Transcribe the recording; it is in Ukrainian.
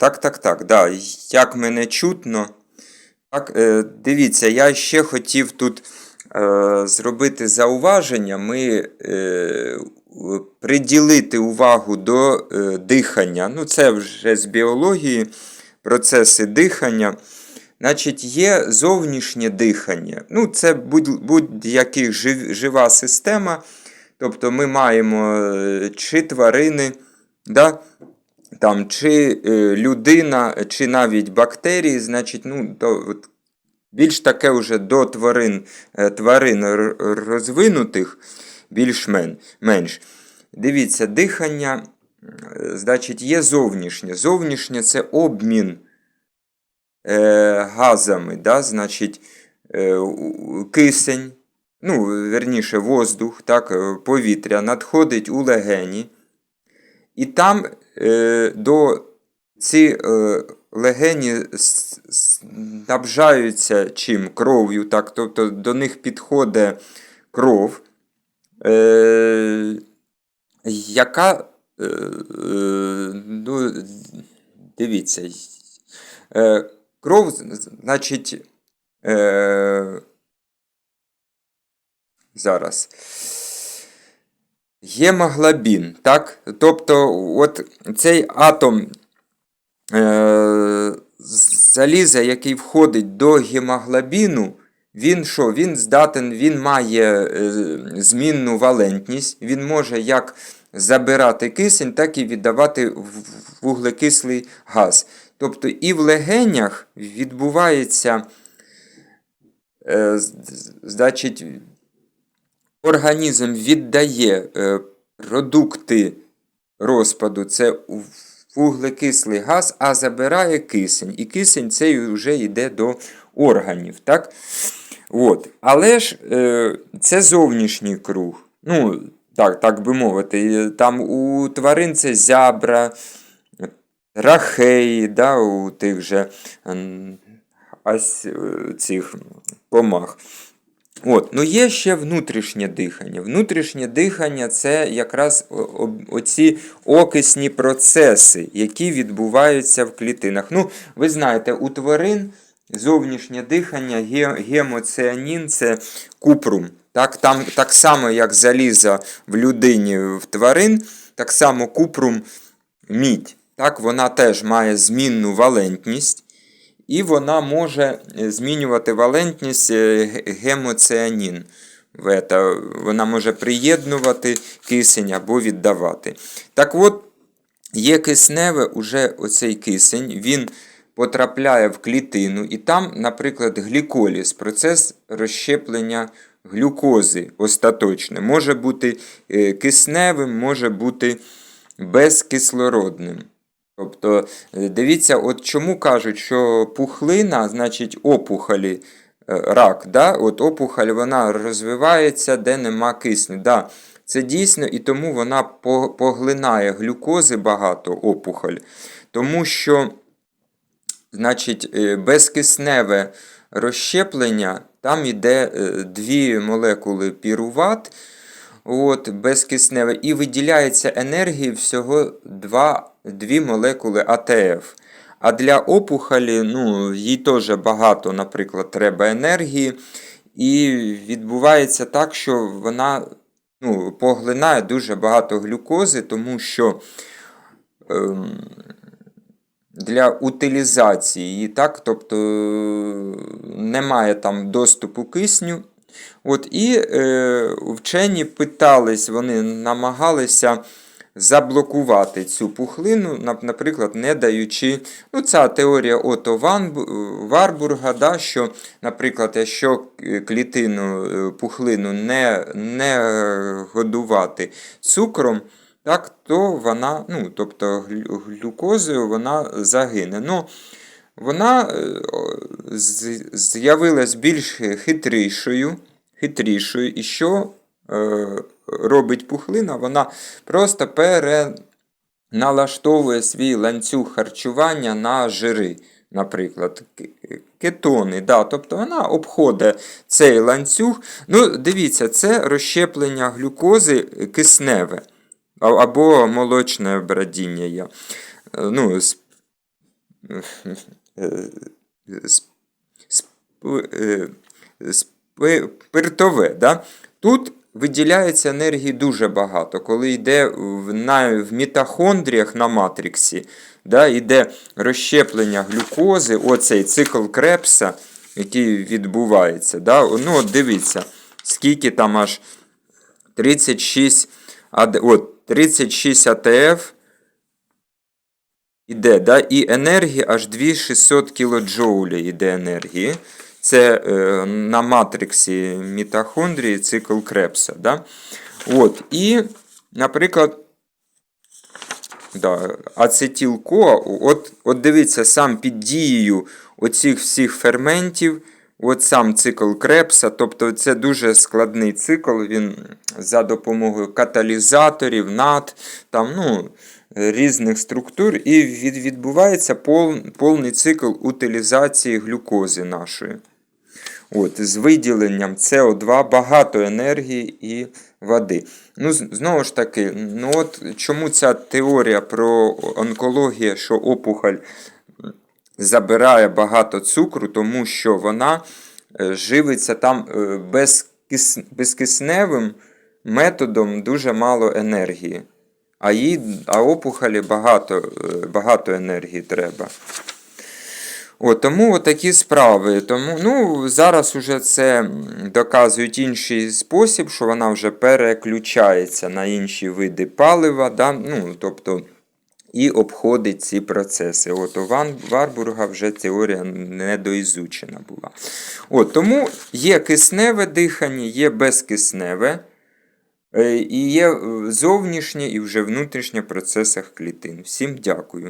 так, так, так. Да. Як мене чутно. Так, е, дивіться, я ще хотів тут е, зробити зауваження. Ми е, приділити увагу до е, дихання. Ну, це вже з біології, процеси дихання. Значить, є зовнішнє дихання. Ну, це будь- будь-яких жив, жива система. Тобто ми маємо е, чи тварини, да? Там, чи е, людина, чи навіть бактерії, значить, ну, то, от, більш таке вже до тварин, е, тварин розвинутих, більш-менш. Дивіться, дихання, значить, є зовнішнє. Зовнішнє це обмін е, газами, да? значить, е, кисень, ну, верніше, воздух, так, е, повітря надходить у легені. І там до ці е, легені снабжаються чим? Кров'ю, так, тобто до них підходить кров, е, яка, е, е, ну, дивіться, е, кров, значить, е, зараз. Гемоглобін, так? Тобто, от цей атом е, заліза, який входить до гемоглобіну, він що? Він здатен, він має е, змінну валентність, він може як забирати кисень, так і віддавати вуглекислий газ. Тобто і в легенях відбувається, е, значить, організм віддає е, продукти розпаду, це вуглекислий газ, а забирає кисень. І кисень цей вже йде до органів. Так? От. Але ж е, це зовнішній круг. Ну, так, так би мовити. Там у тварин це зябра, рахеї, да, у тих же м, ась, е, цих комах. От, ну є ще внутрішнє дихання. Внутрішнє дихання це якраз оці окисні процеси, які відбуваються в клітинах. Ну, ви знаєте, у тварин зовнішнє дихання, ге- гемоціанін це купрум. Так, там, так само, як залізо в людині в тварин, так само купрум мідь. Так, вона теж має змінну валентність. І вона може е, змінювати валентність е, ге- гемоціанін. Вона може приєднувати кисень або віддавати. Так от, є кисневе, уже оцей кисень, він потрапляє в клітину, і там, наприклад, гліколіз, процес розщеплення глюкози остаточне. Може бути е, кисневим, може бути безкислородним. Тобто, е, дивіться, от чому кажуть, що пухлина, значить опухолі, е, рак, да? от опухоль вона розвивається, де нема кисню. Да, це дійсно, і тому вона поглинає глюкози багато опухоль. Тому що, значить, е, безкисневе розщеплення, там йде дві молекули піруват, от, безкисневе, і виділяється енергії всього два, дві молекули АТФ. А для опухолі, ну, їй теж багато, наприклад, треба енергії. І відбувається так, що вона ну, поглинає дуже багато глюкози, тому що ем, для утилізації так, тобто немає там доступу кисню. От, І е, вчені питались, вони намагалися заблокувати цю пухлину, наприклад, не даючи. Ну, ця теорія Ото Ван, Варбурга, да, що, наприклад, якщо е, клітину е, пухлину не, не годувати цукром, так, то вона, ну, тобто глюкозою вона загине. Ну, вона е, з'явилась більш хитрішою, хитрішою, і що е, робить пухлина? Вона просто переналаштовує свій ланцюг харчування на жири, наприклад, кетони. Да, тобто вона обходить цей ланцюг. Ну, дивіться, це розщеплення глюкози кисневе або молочне бродіння. є. Е, Ну, з е, сп- сп- е, спиртове. Да? Тут виділяється енергії дуже багато. Коли йде в, на, в мітохондріях на матриксі, да, йде розщеплення глюкози, оцей цикл Крепса, який відбувається. Да? Ну, от дивіться, скільки там аж 36, от, 36 АТФ іде, да? і енергії аж 2600 кілоджоулі йде енергії. Це е, на матриксі мітохондрії цикл Крепса. Да? От, і, наприклад, да, ацетил-КоА, от, от дивіться, сам під дією оцих всіх ферментів, от сам цикл Крепса, тобто це дуже складний цикл, він за допомогою каталізаторів, над, там, ну, різних структур, і від, відбувається повний цикл утилізації глюкози нашої. От, з виділенням СО2 багато енергії і води. Ну, знову ж таки, ну от чому ця теорія про онкологію, що опухоль забирає багато цукру, тому що вона е, живиться там е, безкис... безкисневим методом дуже мало енергії. А, їй, а опухолі багато, е, багато енергії треба. От, тому такі справи. Тому, ну, зараз уже це доказують інший спосіб, що вона вже переключається на інші види палива, да? ну, тобто, і обходить ці процеси. От у Ван Варбурга вже теорія недоізучена була. От, тому є кисневе дихання, є безкисневе. е, І є зовнішнє і вже внутрішнє в процесах клітин. Всім дякую.